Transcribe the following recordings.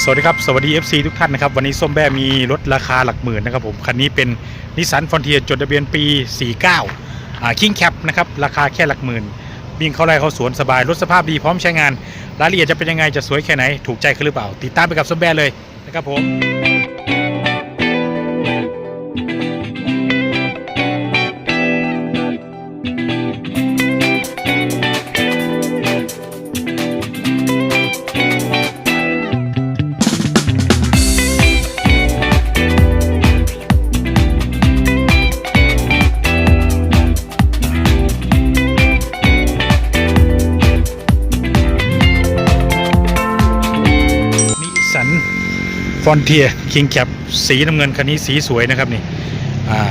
สวัสดีครับ สวัสดี FC ทุกท่านนะครับ วันนี้ส้มแบ้มีรถราคาหลักหมื่นนะครับผม คันนี้เป็นนิสสันฟอนเทียจดทะเบียนปี 49อ่าคิงแคปนะครับ ราคาแค่หลักหมื่นวิ่งเข้าไร่เข้าสวนสบาย รถสภาพดีพร้อมใช้งาน รายละเอียดจะเป็นยังไงจะสวยแค่ไหน ถูกใจกันหรือเปล่า ติดตามไปกับส้มแบ้เลยนะครับผม ฟอนเทียคิงแคปสีน้ำเงินคันนี้สีสวยนะครับนี่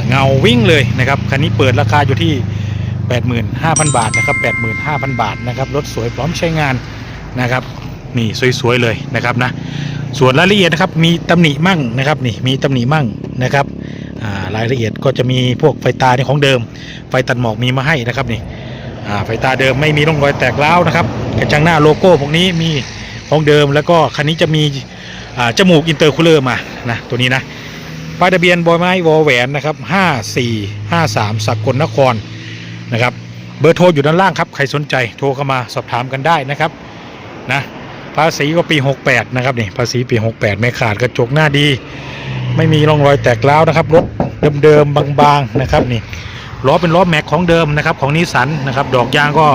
เงาวิ่งเลยนะครับคันนี้เปิดราคาอยู่ที่ 85,000 บาทนะครับ85,000 บาทนะครับรถสวยพร้อมใช้งานนะครับนี่สวยๆเลยนะครับนะส่วนรายละเอียดนะครับมีตำหนิมั่งนะครับนี่มีตำหนิมั่งนะครับรายละเอียดก็จะมีพวกไฟตาในของเดิม ไฟตัดหมอกมีมาให้นะครับนี่ไฟตาเดิมไม่มีร่องรอยแตกร้าวนะครับกระจังหน้าโลโก้พวกนี้มีของเดิมแล้วก็คันนี้จะมี จมูกอินเตอร์คูลเลอร์มานะตัวนี้นะป้ายทะเบียนบอยไม้วอแหวนนะครับ5453สักลนครนะครับเบอร์โทรอยู่ด้านล่างครับใครสนใจโทรเข้ามาสอบถามกันได้นะครับนะภาษีก็ปี 68 นะครับนี่ภาษีปี 68 ไม่ขาดกระจกหน้าดี ไม่มีร่องรอยแตกร้าวนะครับรถเดิมๆบางๆนะครับนี่ล้อเป็นล้อแม็กของเดิมนะครับของนิสสันนะครับดอกยางก็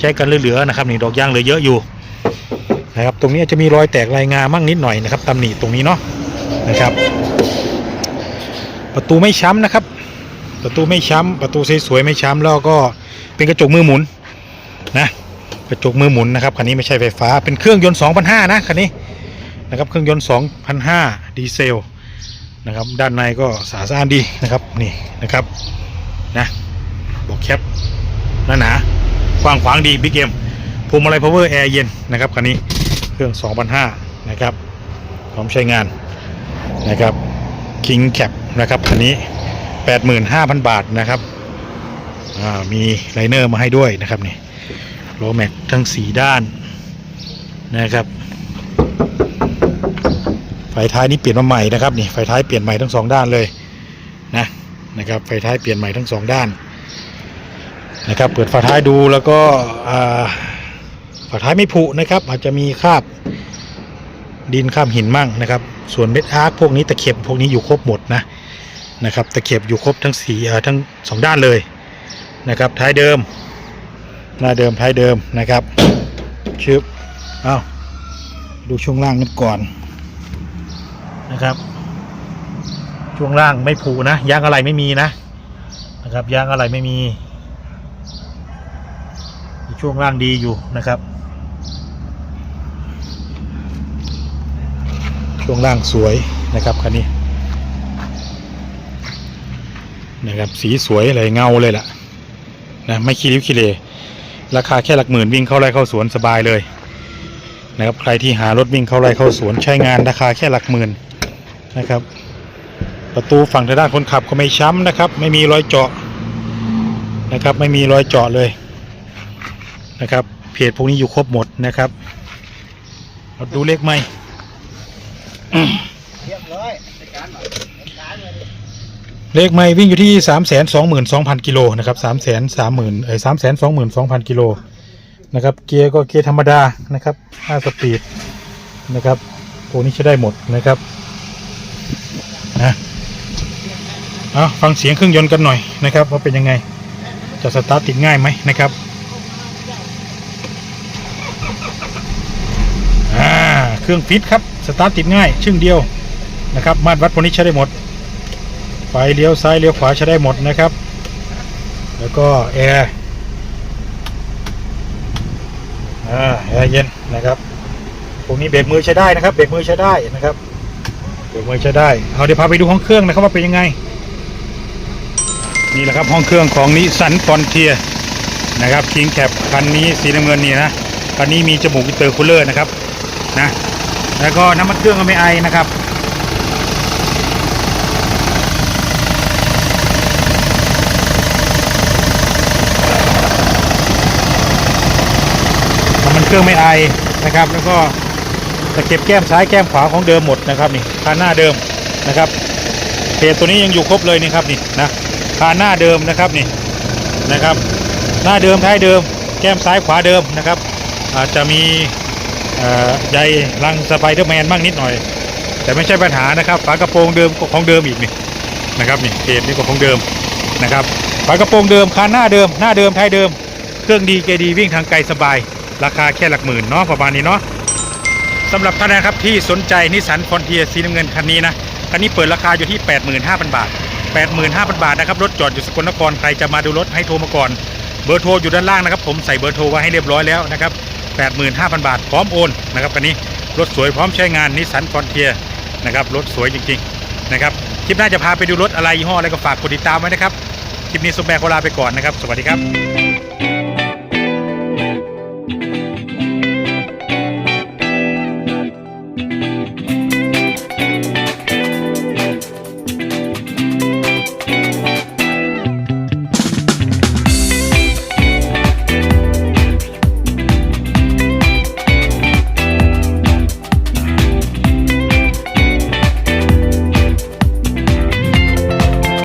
ใช้กันเหลือๆนะครับนี่ดอกยางเหลือเยอะอยู่ นะครับ ตรงนี้จะมีรอยแตกลายงามั่งนิดหน่อยนะครับตำหนิตรงนี้เนาะนะครับ ประตูไม่ช้ำนะครับ ประตูไม่ช้ำประตูสวยๆไม่ช้ำแล้วก็เป็นกระจกมือหมุนนะกระจกมือหมุนนะครับคันนี้ไม่ใช่ไฟฟ้าเป็นเครื่องยนต์2,500นะคันนี้นะครับเครื่องยนต์2,500ดีเซลนะครับด้านในก็สะอาดดีนะครับนี่นะครับนะบอกแคปหนาหนากว้างขวางดีบิ๊กเอ็มพวงมาลัย power air เย็นนะครับคันนี้ เครื่อง 2,500 นะครับ พร้อมใช้งานนะครับ King Cap นะครับคันนี้ 85,000 บาทนะครับอ่ามีไลเนอร์มาให้ด้วยนะครับนี่โรแม็กทั้ง 4 ด้านนะครับไฟท้ายนี่เปลี่ยนมาใหม่นะครับนี่ไฟท้ายเปลี่ยนใหม่ทั้งสองด้านเลยนะนะครับไฟท้ายเปลี่ยนใหม่ทั้งสองด้านนะครับเปิดฝาท้ายดูแล้วก็อ่า ฝาท้ายไม่ผุนะครับ อาจจะมีคราบดินคราบหินมั่งนะครับ ส่วนเม็ดอาร์คพวกนี้ตะเข็บพวกนี้อยู่ครบหมดนะนะครับตะเข็บอยู่ครบทั้งสีเอ่อทั้งสองด้านเลยนะครับ ท้ายเดิมหน้าเดิมท้ายเดิมนะครับชึบเอาดูช่วงล่างกันก่อนนะครับ ช่วงล่างไม่ผุนะยางอะไรไม่มีนะนะครับยางอะไรไม่มี ช่วงล่างดีอยู่นะครับ ช่วงล่างสวยนะครับคันนี้นะครับสีสวยเลยเงาเลยล่ะนะไม่ขี้ริ้วขี้เลราคาแค่หลักหมื่นวิ่งเข้าไร่เข้าสวนสบายเลยนะครับใครที่หารถวิ่งเข้าไร่เข้าสวนใช้งานราคาแค่หลักหมื่นนะครับ ประตูฝั่งทางด้านคนขับก็ไม่ช้ำนะครับ ไม่มีรอยเจาะนะครับ ไม่มีรอยเจาะเลย นะครับ เพจพวกนี้อยู่ครบหมดนะครับเราดูเลขไหมเรียบร้อยจัดการหน่อยจัดการเลยดิเลขไม่วิ่งอยู่ที่สามแสนสองหมื่นสองพันกิโลนะครับสามแสนสามหมื่นเอ้ยสามแสนสองหมื่นสองพันกิโลนะครับ เกียร์ก็เกียร์ธรรมดานะครับห้าสปีดนะครับพวกนี้ใช้ได้หมดนะครับนะเอาฟังเสียงเครื่องยนต์กันหน่อยนะครับว่าเป็นยังไงจะสตาร์ทติดง่ายไหมนะครับอ่า เครื่องฟิตครับสตาร์ทติดง่ายชึ่งเดียวนะครับมาตรวัดพวกนี้ใช้ได้หมดไฟเลี้ยวซ้ายเลี้ยวขวาใช้ได้หมดนะครับ แล้วก็แอร์แอร์เย็นนะครับพวกนี้เบรกมือใช้ได้นะครับเบรกมือใช้ได้นะครับเบรกมือใช้ได้เอาเดี๋ยวพาไปดูห้องเครื่องนะครับว่าเป็นยังไงนี่แหละครับห้องเครื่องของนิสันฟอนเทียนะครับคิงแคปคันนี้สีน้ำเงินนี่นะคันนี้มีจมูกอินเตอร์คูลเลอร์นะครับนะ แล้วก็น้ำมันเครื่องก็ไม่ไอนะครับน้ำมันเครื่องไม่ไอนะครับ แล้วก็ตะเข็บแก้มซ้ายแก้มขวาของเดิมหมดนะครับนี่คานหน้าเดิมนะครับเพจตัวนี้ยังอยู่ครบเลยนี่ครับนี่นะคานหน้าเดิมนะครับนี่นะครับ หน้าเดิมท้ายเดิม แก้มซ้ายขวาเดิมนะครับ อาจจะมี ใยรังสไปเดอร์แมนบ้างนิดหน่อย แต่ไม่ใช่ปัญหานะครับ ฝากระโปรงเดิมของเดิมอีกนี่นะครับนี่เพจนี่ก็ของเดิมนะครับฝากระโปรงเดิมคานหน้าเดิมหน้าเดิมท้ายเดิม เครื่องดีเกดีวิ่งทางไกลสบาย ราคาแค่หลักหมื่นเนาะประมาณนี้เนาะสำหรับท่านนะครับที่สนใจนิสสันฟอนเทียสีน้ำเงินคันนี้นะคันนี้เปิดราคาอยู่ที่ 85,000 บาท 85,000 บาทนะครับรถจอดอยู่สกลนครใครจะมาดูรถให้โทรมาก่อนเบอร์โทรอยู่ด้านล่างนะครับ ผมใส่เบอร์โทรไว้ให้เรียบร้อยแล้วนะครับ 85,000 บาท พร้อมโอนนะครับคันนี้รถสวยพร้อมใช้งานนิสสันฟอนเทียนะครับรถสวยจริงๆนะครับคลิปหน้าจะพาไปดูรถอะไรยี่ห้ออะไรก็ฝากกดติดตามไว้นะครับคลิปนี้สมแบกขอลาไปก่อนนะครับ สวัสดีครับ